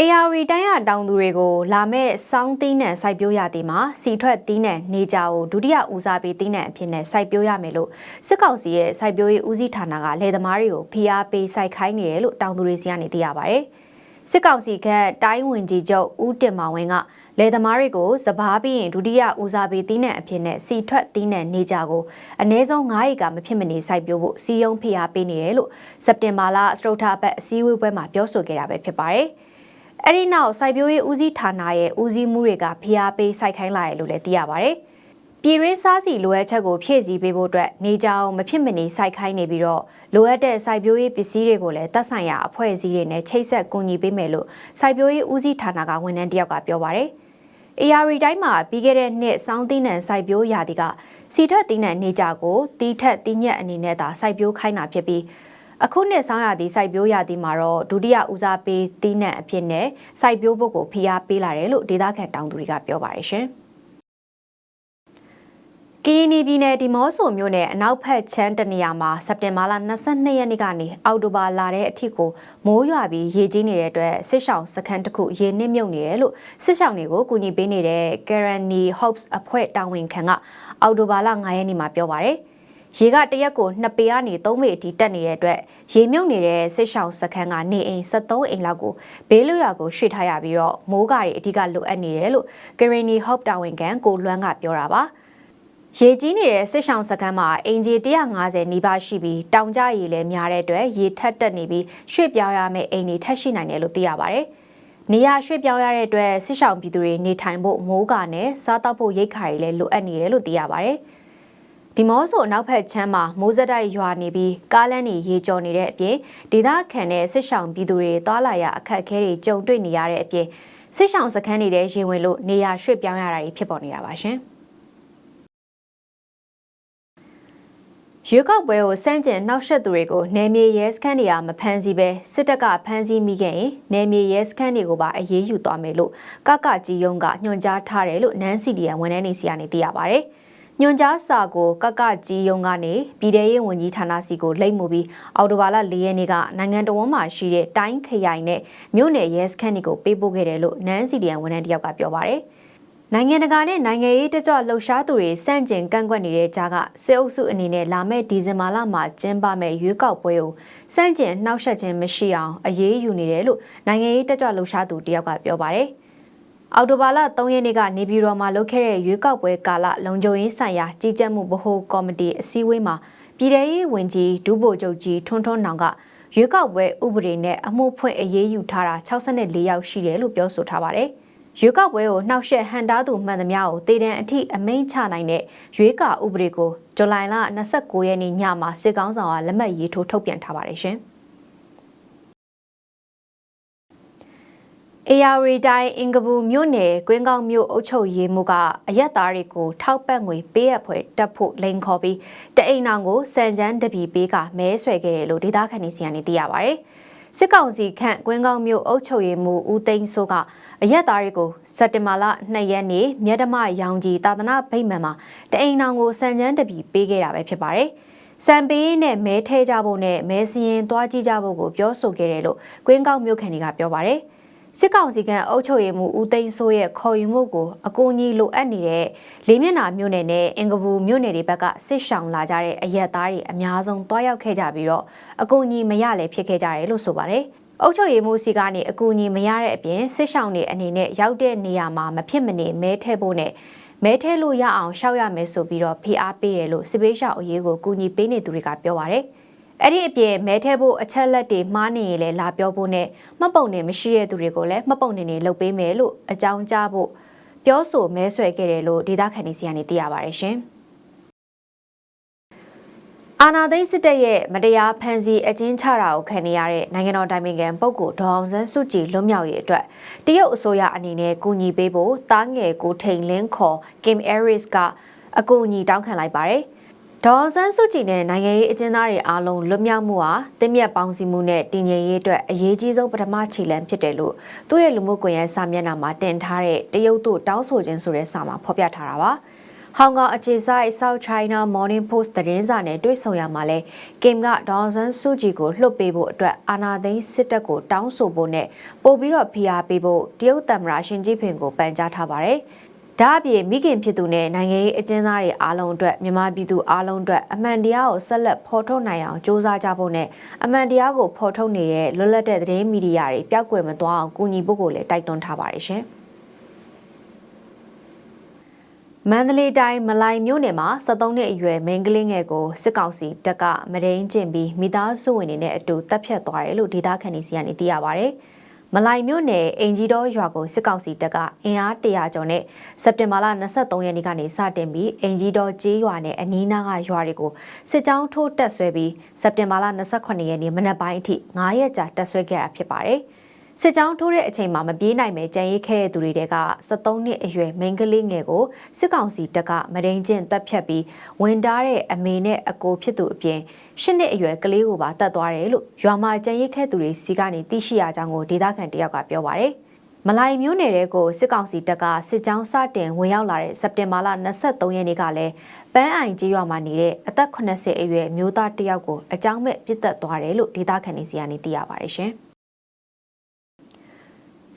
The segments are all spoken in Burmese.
AR တိုင်းရတောင်သူတွေကိုလာမဲ့စောင်းသီးနှံစိုက်ပျိုးရသည်မှာစီထွက်သီးနှံနေကြကိုဒုတိယဦးစားပေးသီးနှံအဖြစ်နဲ့စိုက်ပျိုးရမယ်လို့စစ်ကောင်စီရဲ့စိုက်ပျိုးရေးဦးစီးဌာနကလယ်သမားတွေကိုဖိအားပေးစိုက်ခိုင်းနေတယ်လို့တောင်သူတွေစီကနေသိရပါဗျ။စစ်ကောင်စီကတိုင်းဝင်ကြီးချုပ်ဦးတင်မောင်ဝင်းကလယ်သမားတွေကိုစပားပြီးရင်ဒုတိယဦးစားပေးသီးနှံအဖြစ်နဲ့စီထွက်သီးနှံနေကြကိုအနည်းဆုံး9ဧကမဖြစ်မနေစိုက်ပျိုးဖို့စီယုံဖိအားပေးနေတယ်လို့စက်တင်ဘာလစတုထဘက်အစည်းအဝေးပွဲမှာပြောဆိုခဲ့တာပဲဖြစ်ပါတယ်။ အဲ့ဒီနောက်စိုက်ပျိုးရေးဦးစီးဌာနရဲ့ဦးစီးမှုတွေကဖိအားပေးစိုက်ခိုင်းလာရလို့လည်းသိရပါဗျ။ပြည်ရင်းစားစီလိုအပ်ချက်ကိုဖြည့်ဆည်းပေးဖို့အတွက်နေကြောင်မဖြစ်မနေစိုက်ခိုင်းနေပြီးတော့လိုအပ်တဲ့စိုက်ပျိုးရေးပစ္စည်းတွေကိုလည်းသက်ဆိုင်ရာအဖွဲ့အစည်းတွေနဲ့ချိတ်ဆက်ကူညီပေးမယ်လို့စိုက်ပျိုးရေးဦးစီးဌာနကဝန်ထမ်းတယောက်ကပြောပါဗျ။ AR တိုင်းမှာပြီးခဲ့တဲ့နှစ်စောင်းသီးနှံစိုက်ပျိုးရာသီကစီထွက်သီးနှံနေကြကိုတီးထက်တင်းညက်အနေနဲ့သာစိုက်ပျိုးခိုင်းတာဖြစ်ပြီး အခုနှစ်ဆောင်းရာသီစိုက်ပျိုးရာသီမှာတော့ဒုတိယဦးစားပေးသီးနှံအဖြစ်နဲ့စိုက်ပျိုးဖို့ကိုဖိအားပေးလာတယ်လို့ဒေသခံတောင်သူတွေကပြောပါတယ်ရှင်။ကီနီပြည်နယ်ဒီမော့ဆိုမြို့နယ်အနောက်ဘက်ချမ်းတနေရာမှာစက်တင်ဘာလ22ရက်နေ့ကနေအောက်တိုဘာလတဲ့အထိကိုမိုးရွာပြီးရေကြီးနေတဲ့အတွက်စစ်ဆောင်စခန်းတစ်ခုရေနစ်မြုပ်နေတယ်လို့စစ်ဆောင်တွေကိုကူညီပေးနေတဲ့ Guarani Hopes အဖွဲ့တာဝန်ခံကအောက်တိုဘာလ9ရက်နေ့မှာပြောပါတယ်။ ရေကတရက်ကို2ပေကနေ3ပေအထိတက်နေတဲ့အတွက်ရေမြုပ်နေတဲ့စစ်ရှောင်းစခန်းကနေအိမ်73အိမ်လောက်ကိုဘေးလွရာကိုရွှေ့ထားရပြီးတော့မိုးကာတွေအဓိကလိုအပ်နေတယ်လို့ Granny Hope တာဝန်ခံကိုလွမ်းကပြောတာပါရေကြီးနေတဲ့စစ်ရှောင်းစခန်းမှာအင်ဂျီ150နီးပါးရှိပြီးတောင်ကျရေလည်းများတဲ့အတွက်ရေထက်တက်နေပြီးရွှေ့ပြောင်းရမယ့်အိမ်တွေထက်ရှိနိုင်တယ်လို့သိရပါတယ်။နေရာရွှေ့ပြောင်းရတဲ့အတွက်စစ်ရှောင်းပြည်သူတွေနေထိုင်ဖို့မိုးကာနဲ့စားတောက်ဖို့ရိတ်ခါတွေလည်းလိုအပ်နေတယ်လို့သိရပါတယ်။ ဒီမော့ဆိုအနောက်ဘက်ချမ်းမှာမိုးစက်တိုက်ရွာနေပြီးကားလမ်းတွေရေကျော်နေတဲ့အပြင်ဒေသခံတဲ့စစ်ဆောင်ပြည်သူတွေသွားလာရအခက်အခဲတွေကြုံတွေ့နေရတဲ့အပြင်စစ်ဆောင်စခန်းနေတဲ့ရေဝင်လို့နေရာရွှေ့ပြောင်းရတာတွေဖြစ်ပေါ်နေတာပါရှင်။ရွေးကောက်ပွဲကိုစန့်ကျင်နှောက်ယှက်သူတွေကိုနယ်မြေရဲစခန်းတွေကမဖမ်းဆီးပဲစစ်တပ်ကဖမ်းဆီးမိခဲ့ရင်နယ်မြေရဲစခန်းတွေကိုပါအရေးယူသွားမယ်လို့ကကကြီးယုံကညွှန်ကြားထားတယ်လို့နန်းစီဒီယန်ဝန်ထမ်းတွေစီကနေသိရပါဗျ။ ညွန်ကြားစာကိုကကကြီးယုံကနေပြည်ထရေးဝန်ကြီးဌာနစီကိုလိမ့်မှုပြီးအော်တိုဘာလ၄ရက်နေ့ကနိုင်ငံတော်ဝန်မှရှိတဲ့တိုင်းခရိုင်နဲ့မြို့နယ်ရဲစခန်းတွေကိုပေးပို့ခဲ့တယ်လို့နန်းစီဒီယန်ဝန်ထမ်းတယောက်ကပြောပါရယ်နိုင်ငံတကာနဲ့နိုင်ငံရေးတကြွလှုပ်ရှားသူတွေစန့်ကျင်ကန့်ကွက်နေတဲ့ကြားကစစ်အုပ်စုအနေနဲ့လာမယ့်ဒီဇင်ဘာလမှာကျင်းပမယ့်ရွေးကောက်ပွဲကိုစန့်ကျင်နှောက်ယှက်ခြင်းမရှိအောင်အရေးယူနေတယ်လို့နိုင်ငံရေးတကြွလှုပ်ရှားသူတယောက်ကပြောပါတယ်။ အော်တိုဘာလ3ရက်နေ့ကနေပြည်တော်မှာလုပ်ခဲ့တဲ့ရွေးကောက်ပွဲကာလလုံခြုံရေးဆိုင်ရာကြီးကြပ်မှုဗဟိုကော်မတီအစည်းအဝေးမှာပြည်ထရေးဝန်ကြီးဒုဗိုလ်ချုပ်ကြီးထွန်းထွန်းနောင်ကရွေးကောက်ပွဲဥပဒေနဲ့အမှုဖွင့်အရေးယူထားတာ64ယောက်ရှိတယ်လို့ပြောဆိုထားပါတယ်။ရွေးကောက်ပွဲကိုနှောက်ယှက်ဟန်တားသူမှန်သမျှကိုတည်တံအထိအမိန့်ချနိုင်တဲ့ရွေးကောက်ဥပဒေကိုဇူလိုင်လ29ရက်နေ့ညမှာစစ်ကောင်းဆောင်ကလက်မှတ်ရေးထိုးထုတ်ပြန်ထားပါတယ်ရှင်။ AR တိုင်းအင်္ဂပူမြို့နယ်ကွင်းကောင်းမြို့အုပ်ချုပ်ရေးမှူးကအရက်သားတွေကိုထောက်ပံ့ငွေပေးရဖွဲ့တက်ဖို့လိန်ခေါ်ပြီးတအိမ်အောင်ကိုစံချမ်းတပီပေးကမဲဆွယ်ခဲ့တယ်လို့ဒေသခံတွေစီကနေသိရပါဗျ။စစ်ကောင်စီခန့်ကွင်းကောင်းမြို့အုပ်ချုပ်ရေးမှူးဦးသိန်းစိုးကအရက်သားတွေကိုစက်တင်ဘာလ2ရက်နေ့မြတ်ဓမရောင်ကြီးတာသနာဗိမ္မာန်မှာတအိမ်အောင်ကိုစံချမ်းတပီပေးခဲ့တာပဲဖြစ်ပါတယ်။စံပေးနဲ့မဲထဲကြဖို့နဲ့မဲစရင်သွားကြည့်ကြဖို့ကိုပြောဆိုခဲ့တယ်လို့ကွင်းကောက်မြို့ခံတွေကပြောပါတယ်။ စစ်ကောင်စီကအုပ်ချုပ်ရေးမှူးဦးသိန်းစိုးရဲ့ခေါ်ယူမှုကိုအကူအညီလိုအပ်နေတဲ့လေးမျက်နှာမြို့နယ်နဲ့အင်္ဂပူမြို့နယ်တွေဘက်ကစစ်ရှောင်လာကြတဲ့အရက်သားတွေအများဆုံးတွားရောက်ခဲ့ကြပြီးတော့အကူအညီမရလည်းဖြစ်ခဲ့ကြတယ်လို့ဆိုပါတယ်။အုပ်ချုပ်ရေးမှူးစီကနေအကူအညီမရတဲ့အပြင်စစ်ရှောင်တွေအနေနဲ့ရောက်တဲ့နေရာမှာမဖြစ်မနေမဲထဲဖို့နဲ့မဲထဲလို့ရအောင်ရှောက်ရမယ်ဆိုပြီးတော့ဖိအားပေးတယ်လို့စစ်ပေးရှောင်အရေးကိုကူညီပေးနေသူတွေကပြောပါတယ်။ အဲ့ဒီအပြင်မဲထဲဖို့အချက်လက်တွေမှားနေရင်လည်းလာပြောဖို့နဲ့မှတ်ပုံနေမရှိတဲ့သူတွေကိုလည်းမှတ်ပုံနေနေလုပ်ပေးမယ်လို့အကြောင်းကြားဖို့ပြောဆိုမဲဆွယ်ခဲ့တယ်လို့ဒေသခံတွေစီကနေသိရပါတယ်ရှင်။အာနာသိန်းစစ်တပ်ရဲ့မတရားဖမ်းဆီးအကျဉ်းချတာကိုခံနေရတဲ့နိုင်ငံတော်တိုင်ပင်ခံပုဂ္ဂိုလ်ဒေါအောင်ဆန်းစုကြည်လွတ်မြောက်ရေးအတွက်တရုတ်အစိုးရအနေနဲ့ကူညီပေးဖို့တားငယ်ကိုထိန်လင်းခေါ် Kim Aris ကအကူအညီတောင်းခံလိုက်ပါတယ်။ ဒေါ်ဆန်းစုကြည်နဲ့နိုင်ငံရေးအကျဉ်းသားတွေအားလုံးလွတ်မြောက်မှုဟာတင်းမြတ်ပေါင်းစည်းမှုနဲ့တည်ငြိမ်ရေးအတွက်အရေးကြီးဆုံးပထမခြေလှမ်းဖြစ်တယ်လို့သူ့ရဲ့လူမှုကွန်ရက်စာမျက်နှာမှာတင်ထားတဲ့တရုတ်တို့တောင်းဆိုခြင်းဆိုတဲ့စာမှာဖော်ပြထားတာပါဟောင်ကောင်အခြေစိုက် South China Morning Post သတင်းစာနဲ့တွေ့ဆုံရမှာလဲကင်ကဒေါ်ဆန်စုကြည်ကိုလွှတ်ပေးဖို့အတွက်အာဏာသိမ်းစစ်တပ်ကိုတောင်းဆိုဖို့နဲ့ပို့ပြီးတော့ဖိအားပေးဖို့တရုတ်သမ္မတရှင်ကြီးဖင်ကိုပန်ကြားထားပါတယ်။ ဒါအပြင်မိခင်ဖြစ်သူနဲ့နိုင်ငံရေးအကျဉ်းသားတွေအားလုံးအတွက်မြန်မာပြည်သူအားလုံးအတွက်အမှန်တရားကိုဆက်လက်ဖော်ထုတ်နိုင်အောင်စ조사ကြဖို့နဲ့အမှန်တရားကိုဖော်ထုတ်နေတဲ့လွတ်လပ်တဲ့သတင်းမီဒီယာတွေပျောက်ကွယ်မသွားအောင်ကူညီဖို့ကိုလည်းတိုက်တွန်းထားပါတယ်ရှင်။မန္တလေးတိုင်းမလိုင်မြို့နယ်မှာ73နှစ်အရွယ်မိန်းကလေးငယ်ကိုစစ်ကောင်စီတပ်ကမဒိန်ကျင့်ပြီးမိသားစုဝင်တွေနဲ့အတူတပ်ဖြတ်သွားတယ်လို့ဒေသခံတွေစီကနေသိရပါဗျ။ မလိုင်မြို့နယ်အင်ဂျီတော်ရွာကိုစစ်ကောင်စီတပ်ကအင်အား100ကျော်နဲ့စက်တင်ဘာလ23ရက်နေ့ကနေစတင်ပြီးအင်ဂျီတော်ကျေးရွာနဲ့အနီးနားကရွာတွေကိုစစ်ကြောင်းထိုးတက်ဆွဲပြီးစက်တင်ဘာလ28ရက်နေ့မနက်ပိုင်းအထိ9ရက်ကြာတက်ဆွဲခဲ့တာဖြစ်ပါတယ်။ စစ်ကြောင်းထိုးတဲ့အချိန်မှာမပြေးနိုင်ပဲကြံရိတ်ခဲ့တဲ့သူတွေက73နှစ်အရွယ်မိန်းကလေးငယ်ကိုစစ်ကောင်စီတပ်ကမဒိန်ကျင့်တပ်ဖြတ်ပြီးဝင်တားတဲ့အမေနဲ့အကိုဖြစ်သူအပြင်ရှစ်နှစ်အရွယ်ကလေးကိုပါတတ်သွားတယ်လို့ရွာမှာကြံရိတ်ခဲ့သူတွေစီကနေသိရှိရကြောင်းကိုဒေသခံတယောက်ကပြောပါတယ်မလိုင်မျိုးနယ်တဲ့ကိုစစ်ကောင်စီတပ်ကစစ်ကြောင်းစတင်ဝင်ရောက်လာတဲ့စက်တင်ဘာလ23ရက်နေ့ကလည်းပန်းအိုင်ကြီးရွာမှာနေတဲ့အသက်80အရွယ်မျိုးသားတယောက်ကိုအကြောင်းမဲ့ပြစ်တက်သွားတယ်လို့ဒေသခံတွေစီကနေသိရပါတယ်ရှင်။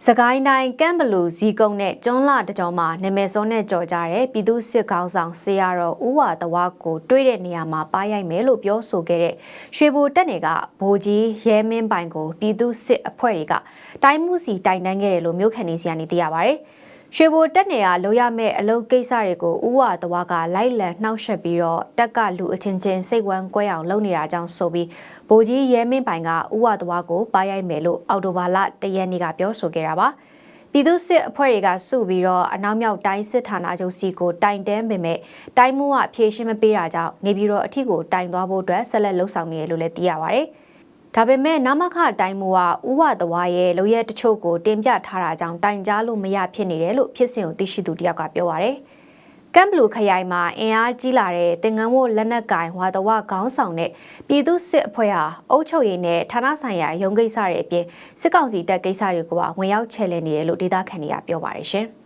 စကိုင်းတိုင်းကမ်ဘလူဇီကုံနဲ့ကျွန်းလာတကြောမှာနာမည်စုံနဲ့ကြော်ကြတဲ့ပြည်သူစစ်ကောင်းဆောင်ဆေးရတော်ဦးဝါတဝါကိုတွေးတဲ့နေရာမှာပါရိုက်မယ်လို့ပြောဆိုခဲ့တဲ့ရွှေဘိုတက်နေကဗိုလ်ကြီးရဲမင်းပိုင်ကိုပြည်သူစစ်အဖွဲ့တွေကတိုင်းမှုစီတိုင်တန်းခဲ့တယ်လို့မြို့ခံနေစီကနေသိရပါဗျ။ ရွှေဘိုတက်နေရလိုရမဲ့အလုပ်ကိစ္စတွေကိုဥဝတဝါကလိုက်လံနှောက်ယှက်ပြီးတော့တက်ကလူအချင်းချင်းစိတ်ဝမ်းကွဲအောင်လုပ်နေတာကြောင့်ဆိုပြီးဗိုလ်ကြီးရဲမင်းပိုင်ကဥဝတဝါကိုပါရိုက်မယ်လို့အော်တိုဘာလတရက်နေ့ကပြောဆိုခဲ့တာပါပြည်သူစစ်အဖွဲ့တွေကစုပြီးတော့အနောက်မြောက်တိုင်းစစ်ဌာနချုပ်စီကိုတိုင်တန်းပေမဲ့တိုင်းမှုကဖြေရှင်းမပေးတာကြောင့်နေပြည်တော်အထီကိုတိုင်သွားဖို့အတွက်ဆက်လက်လှုပ်ဆောင်နေတယ်လို့လည်းသိရပါဗျ။ ဒါပေမဲ့နမခတိုင်းမူကဥဝတဝါရဲ့လိုရဲတချို့ကိုတင်ပြထားတာကြောင့်တိုင်ကြားလို့မရဖြစ်နေတယ်လို့ဖြစ်စဉ်ကိုသိရှိသူတယောက်ကပြောပါရယ်ကမ်ဘလူခရိုင်မှာအင်အားကြီးလာတဲ့တင်ငန်းဝတ်လက်နက်ကင်ဝါတဝခေါင်းဆောင်တဲ့ပြည်သူစစ်အဖွဲ့ဟာအုပ်ချုပ်ရေးနဲ့ဌာနဆိုင်ရာရုံးကိစ္စတွေအပြင်စစ်ကောင်စီတပ်ကိစ္စတွေကိုပါဝင်ရောက်ချဲ့လဲနေတယ်လို့ဒေသခံတွေကပြောပါရရှင်။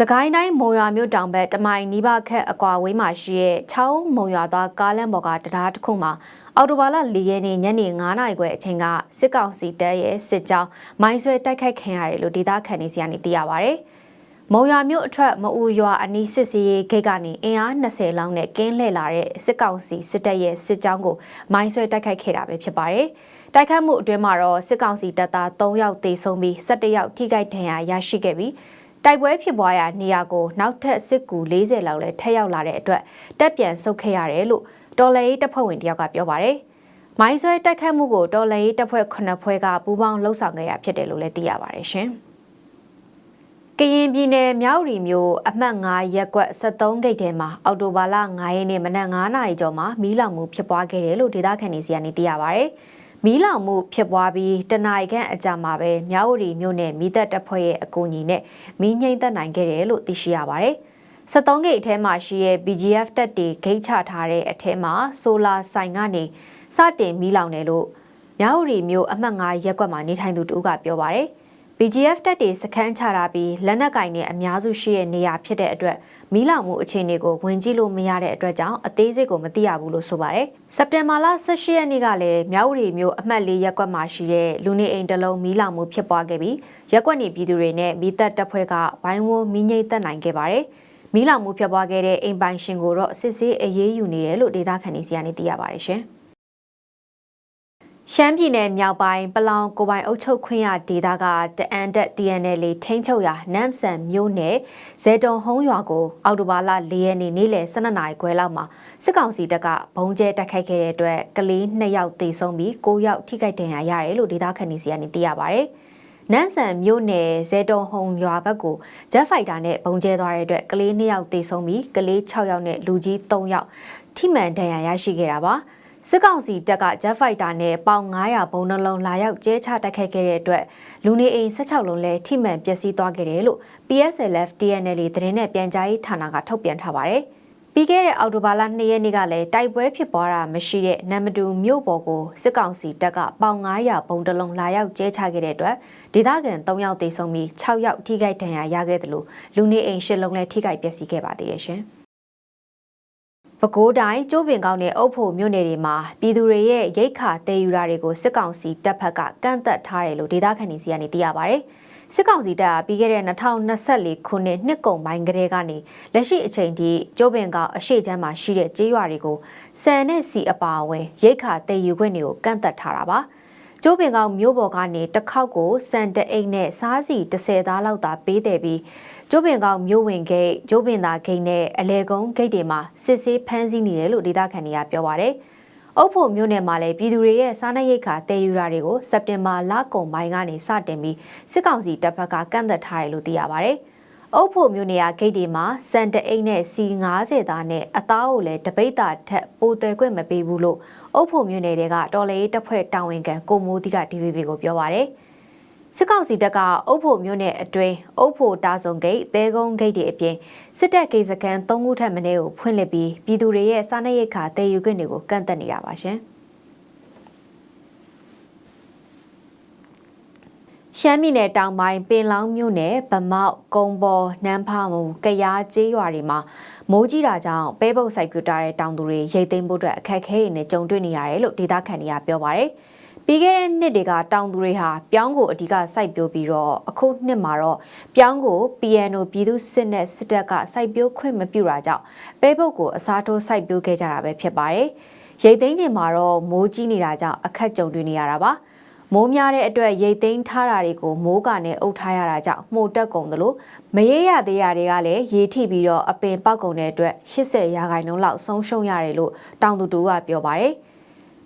စကိုင်းတိုင်းမုံရွာမြို့တောင်ဘက်တမိုင်နီးပါးခက်အကွာဝေးမှာရှိတဲ့ချောင်းမုံရွာသားကားလမ်းပေါ်ကတရားတစ်ခုမှာအော်တိုဘာလ၄ရက်နေ့ညနေ9နာရီခွဲအချိန်ကစစ်ကောင်စီတပ်ရဲ့စစ်ကြောင်းမိုင်းဆွဲတိုက်ခိုက်ခံရတယ်လို့ဒေသခံတွေစီကနေသိရပါဗျ။မုံရွာမြို့အထက်မအူရွာအနီးစစ်စီရေးဂိတ်ကနေအင်အား20လောက်နဲ့ကင်းလှည့်လာတဲ့စစ်ကောင်စီစစ်တပ်ရဲ့စစ်ကြောင်းကိုမိုင်းဆွဲတိုက်ခိုက်ခဲ့တာပဲဖြစ်ပါတယ်။တိုက်ခိုက်မှုအတွင်းမှာတော့စစ်ကောင်စီတပ်သား3ယောက်သေဆုံးပြီး17ယောက်ထိခိုက်ဒဏ်ရာရရှိခဲ့ပြီး တိုက်ပွဲဖြစ်ပွားရာနေရာကိုနောက်ထပ်စစ်ကူ40လောက်လည်းထက်ရောက်လာတဲ့အတွက်တက်ပြန်ဆုတ်ခဲ့ရတယ်လို့တော်လှန်ရေးတပ်ဖွဲ့ဝင်တယောက်ကပြောပါတယ်။မိုင်းဆွဲတိုက်ခတ်မှုကိုတော်လှန်ရေးတပ်ဖွဲ့9ဖွဲ့ကပူးပေါင်းလှုပ်ဆောင်ခဲ့ရဖြစ်တယ်လို့လည်းသိရပါတယ်ရှင်။ကရင်ပြည်နယ်မြောက်ရီမြို့အမှတ်9ရပ်ကွက်73ဂိတ်ထဲမှာအော်တိုဘာလ9ရက်နေ့မနက်9နာရီကျော်မှာမီးလောင်မှုဖြစ်ပွားခဲ့တယ်လို့ဒေသခံတွေစီကနေသိရပါဗျ။ မီးလောင်မှုဖြစ်ပွားပြီးတနအိခန့်အကြာမှာပဲမြောက်ဝတီမြို့နယ်မီးတပ်တပ်ဖွဲ့ရဲ့အကူအညီနဲ့မီးငိမ့်သက်နိုင်ခဲ့တယ်လို့သိရှိရပါတယ်။73ဂိတ်အထဲမှာရှိတဲ့ BGF တပ်တွေဂိတ်ချထားတဲ့အထဲမှာဆိုလာဆိုင်ကနေစတင်မီးလောင်တယ်လို့မြောက်ဝတီမြို့အမှတ်9ရပ်ကွက်မှာနေထိုင်သူတူကပြောပါတယ်။ BGF တပ်တွေစခန်းချထားပြီးလက်နက်ကင်တွေအများစုရှိတဲ့နေရာဖြစ်တဲ့အတွက်မီးလောင်မှုအခြေအနေကိုဝင်ကြည့်လို့မရတဲ့အတွက်ကြောင့်အသေးစိတ်ကိုမသိရဘူးလို့ဆိုပါတယ်။စက်တင်ဘာလ18ရက်နေ့ကလည်းမြောက်ဦးရီမြို့အမှတ်၄ရပ်ကွက်မှာရှိတဲ့လူနေအိမ်တစ်လုံးမီးလောင်မှုဖြစ်ပွားခဲ့ပြီးရပ်ကွက်နေပြည်သူတွေနဲ့မိသက်တပ်ဖွဲ့ကဝိုင်းဝန်းမီးငိမ့်သက်နိုင်ခဲ့ပါတယ်။မီးလောင်မှုဖြစ်ပွားခဲ့တဲ့အိမ်ပိုင်ရှင်ကိုတော့စစ်ဆေးအရေးယူနေတယ်လို့ဒေသခံတွေစီကနေသိရပါတယ်ရှင်။ ရှမ်းပြည်နယ်မြောက်ပိုင်းပလောင်ကိုပိုင်အုပ်ချုပ်ခွင့်ရဒေသကတအန်တက် DNL ထိန်းချုပ်ရာနမ်ဆန်မြို့နယ်ဇေတုံဟုံးရွာကိုအော်တိုဘာလ၄ရက်နေ့နေ့လယ်12နာရီခွဲလောက်မှာစစ်ကောင်စီတပ်ကဘုံကျဲတိုက်ခိုက်ခဲ့တဲ့အတွက်ကလေး2ယောက်သေဆုံးပြီး9ယောက်ထိခိုက်ဒဏ်ရာရတယ်လို့ဒေသခံတွေစီကနေသိရပါဗျ။နမ်ဆန်မြို့နယ်ဇေတုံဟုံရွာဘက်ကိုဂျက်ဖိုက်တာနဲ့ဘုံကျဲသွားတဲ့အတွက်ကလေး2ယောက်သေဆုံးပြီးကလေး6ယောက်နဲ့လူကြီး3ယောက်ထိမှန်ဒဏ်ရာရရှိခဲ့တာပါ။ စစ်ကောင်စီတပ်က Jet Fighter နဲ့ပေါင်900ဘုံနှလုံးလာရောက်ကျဲချတိုက်ခိုက်ခဲ့တဲ့အတွက်လူနေအိမ်16လုံးလဲထိမှန်ပျက်စီးသွားခဲ့တယ်လို့ PSLF TNL သတင်းနဲ့ပြန်ကြားရေးဌာနကထုတ်ပြန်ထားပါတယ်။ပြီးခဲ့တဲ့အောက်တိုဘာလ2ရက်နေ့ကလည်းတိုက်ပွဲဖြစ်ပွားတာမရှိတဲ့နမ်မတူမြို့ပေါ်ကိုစစ်ကောင်စီတပ်ကပေါင်900ဘုံတလုံးလာရောက်ကျဲချခဲ့တဲ့အတွက်ဒေသခံ3ယောက်သေဆုံးပြီး6ယောက်ထိခိုက်ဒဏ်ရာရခဲ့တယ်လို့လူနေအိမ်၈လုံးလည်းထိခိုက်ပျက်စီးခဲ့ပါသေးတယ်ရှင်။ ပဲခူးတိုင်းကျိုးပင်ကောင်းနဲ့အုပ်ဖို့မြို့နယ်တွေမှာပြည်သူတွေရဲ့ရိတ်ခါတည်ယူတာတွေကိုစစ်ကောင်စီတပ်ဖက်ကကန့်သက်ထားတယ်လို့ဒေသခံတွေစီကနေသိရပါဗျ။စစ်ကောင်စီတပ်ကပြီးခဲ့တဲ့2024ခုနှစ်နှစ်ကုန်ပိုင်းကတည်းကနေလက်ရှိအချိန်ထိကျိုးပင်ကောင်အရှိချမ်းမှာရှိတဲ့ကြေးရွာတွေကိုစံနဲ့စီအပါအဝင်ရိတ်ခါတည်ယူခွင့်တွေကိုကန့်သက်ထားတာပါ။ကျိုးပင်ကောင်မြို့ပေါ်ကနေတစ်ခေါက်ကိုစံတအိတ်နဲ့စားစီ30သားလောက်သာပေးတယ်ပြီး ကျိုးပင်ကောင်မြို့ဝင်ဂိတ်ကျိုးပင်သာဂိတ်နဲ့အလဲကုန်းဂိတ်တွေမှာစစ်ဆေးဖမ်းဆီးနေတယ်လို့ဒေသခံတွေကပြောပါရယ်။အုပ်ဖို့မြို့နယ်မှာလည်းပြည်သူတွေရဲ့စားနပ်ရိက္ခာတည်ယူတာတွေကိုစက်တင်ဘာလကုန်ပိုင်းကနေစတင်ပြီးစစ်ကောင်စီတပ်ဖက်ကကန့်သက်ထားတယ်လို့သိရပါရယ်။အုပ်ဖို့မြို့နယ်ကဂိတ်တွေမှာစံတအိတ်နဲ့စီ90သားနဲ့အသားကိုလည်းတပိတ်တာထက်ပိုတယ်ခွင့်မပေးဘူးလို့အုပ်ဖို့မြို့နယ်တွေကတော်လေးတပ်ဖွဲ့တာဝန်ခံကိုမိုးတိက DVB ကိုပြောပါရယ်။ စစ်ကောင်စီတပ်ကအုပ်ဖို့မြို့နယ်အတွင်းအုပ်ဖို့တာဆုံဂိတ်သဲကုန်းဂိတ်တွေအပြင်စစ်တပ်ဂိတ်စခန်း၃ခုထပ်မင်းကိုဖွင့်လှစ်ပြီးပြည်သူတွေရဲ့စားနပ်ရိက္ခာတည်ယူခွင့်တွေကိုကန့်သက်နေတာပါရှင်ရှမ်းပြည်နယ်တောင်ပိုင်းပင်လောင်းမြို့နယ်ဗမောက်ကုံပေါ်နန်းဖားမူကရားကျေးရွာတွေမှာမိုးကြီးတာကြောင့်ပဲပုတ်စိုက်ပြတာတဲ့တောင်သူတွေရိတ်သိမ်းဖို့အတွက်အခက်အခဲတွေနဲ့ကြုံတွေ့နေရတယ်လို့ဒေသခံတွေကပြောပါတယ်။ ပြီးခဲ့တဲ့နှစ်တွေကတောင်သူတွေဟာပြောင်းကိုအဓိကစိုက်ပျိုးပြီးတော့အခုနှစ်မှာတော့ပြောင်းကို PNO ပြည်သူစစ်နဲ့စစ်တပ်ကစိုက်ပျိုးခွင့်မပြုတာကြောင့်ပဲပုတ်ကိုအစားထိုးစိုက်ပျိုးခဲ့ကြတာပဲဖြစ်ပါတယ်။ရိတ်သိမ်းချိန်မှာတော့မိုးကြီးနေတာကြောင့်အခက်ကြုံတွေ့နေရတာပါ။မိုးများတဲ့အတွက်ရိတ်သိမ်းထားတာတွေကိုမိုးကနဲ့အုပ်ထားရတာကြောင့်မှုတ်တက်ကုန်သလိုမရေရသေးတာတွေကလည်းရေထိပြီးတော့အပင်ပေါက်ကုန်တဲ့အတွက်80ရာခိုင်နှုန်းလောက်ဆုံးရှုံးရတယ်လို့တောင်သူတူကပြောပါတယ်။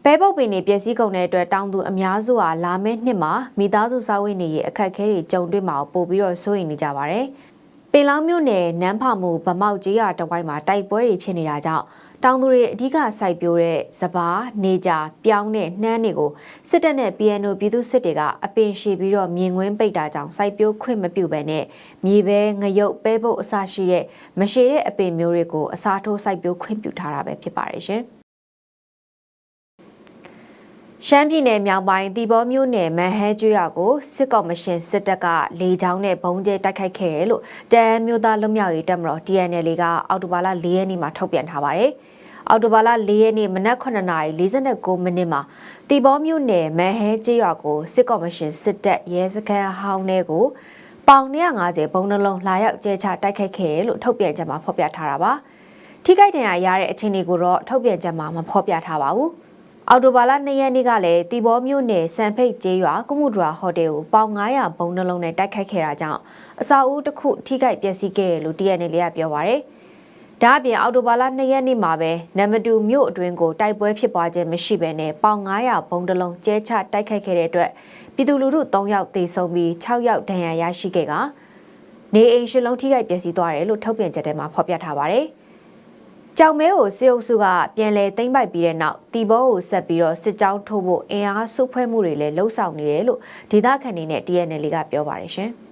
ပဲပုတ်ပင်တွေပျက်စီးကုန်တဲ့အတွက်တောင်သူအများစုဟာလာမယ့်နှစ်မှာမိသားစုစားဝတ်နေရေးအခက်အခဲတွေကြုံတွေ့မှာပို့ပြီးတော့စိုးရိမ်နေကြပါတယ်။ပင်လောင်းမြို့နယ်နန်းဖမှုဗမောက်ကြီးရတဝိုင်းမှာတိုက်ပွဲတွေဖြစ်နေတာကြောင့်တောင်သူတွေအဓိကစိုက်ပျိုးတဲ့စပားနေကြပြောင်းတဲ့နှမ်းတွေကိုစစ်တပ်နဲ့ PNO ပြည်သူစစ်တွေကအပင်ရှည်ပြီးတော့မြင်ကွင်းပိတ်တာကြောင့်စိုက်ပျိုးခွင့်မပြုဘဲနဲ့မြေပဲငရုတ်ပဲပုတ်အစရှိတဲ့မရှည်တဲ့အပင်မျိုးတွေကိုအစားထိုးစိုက်ပျိုးခွင့်ပြုထားတာပဲဖြစ်ပါတယ်ရှင်။ ရှမ်းပြည်နယ်မြောက်ပိုင်းတီဘောမြို့နယ်မန်ဟဲကျွော်ကိုစစ်ကော်မရှင်စစ်တပ်ကလေကြောင်းနဲ့ဘုံကျဲတိုက်ခိုက်ခဲ့တယ်လို့တန်မျိုးသားလွတ်မြောက်ရေးတပ်မတော် TNL ကအောက်တိုဘာလ၄ရက်နေ့မှာထုတ်ပြန်ထားပါတယ်။အောက်တိုဘာလ၄ရက်နေ့မနက်9:49မိနစ်မှာတီဘောမြို့နယ်မန်ဟဲကျွော်ကိုစစ်ကော်မရှင်စစ်တပ်ရဲစခန်းဟောင်းတွေကိုပေါင်150ဘုံနှလုံးလာရောက်ကျဲချတိုက်ခိုက်ခဲ့တယ်လို့ထုတ်ပြန်ချက်မှာဖော်ပြထားတာပါ။ထိခိုက်ဒဏ်ရာရတဲ့အခြေအနေကိုတော့ထုတ်ပြန်ချက်မှာမဖော်ပြထားပါဘူး။ အော်တိုဘာလ၂ရက်နေ့ကလည်းတီဘောမြို့နယ်စံဖိတ်ကျေးရွာကုမှုဒရာဟိုတယ်ကိုပေါင်900ဘုံနှလုံးနဲ့တိုက်ခိုက်ခဲ့တာကြောင့်အစာအုပ်တစ်ခုထိခိုက်ပျက်စီးခဲ့တယ်လို့ TNL ကပြောပါရယ်။ဒါအပြင်အော်တိုဘာလ၂ရက်နေ့မှာပဲနမတူမြို့အတွင်းကိုတိုက်ပွဲဖြစ်ပွားခြင်းမရှိဘဲနဲ့ပေါင်900ဘုံတစ်လုံးကျဲချတိုက်ခိုက်ခဲ့တဲ့အတွက်ပြည်သူလူထု3ယောက်သေဆုံးပြီး6ယောက်ဒဏ်ရာရရှိခဲ့ကနေအိမ်ရှစ်လုံးထိခိုက်ပျက်စီးသွားတယ်လို့ထုတ်ပြန်ချက်ထဲမှာဖော်ပြထားပါတယ်။ ကြောင်မဲကိုစစ်အုပ်စုကပြန်လည်သိမ်းပိုက်ပြီးတဲ့နောက်တီဘောကိုဆက်ပြီးတော့စစ်ကြောင်းထိုးဖို့အင်အားစုဖွဲ့မှုတွေလည်းလှုံ့ဆော်နေတယ်လို့ဒေသခံတွေနဲ့ TNL ကပြောပါတယ်ရှင်။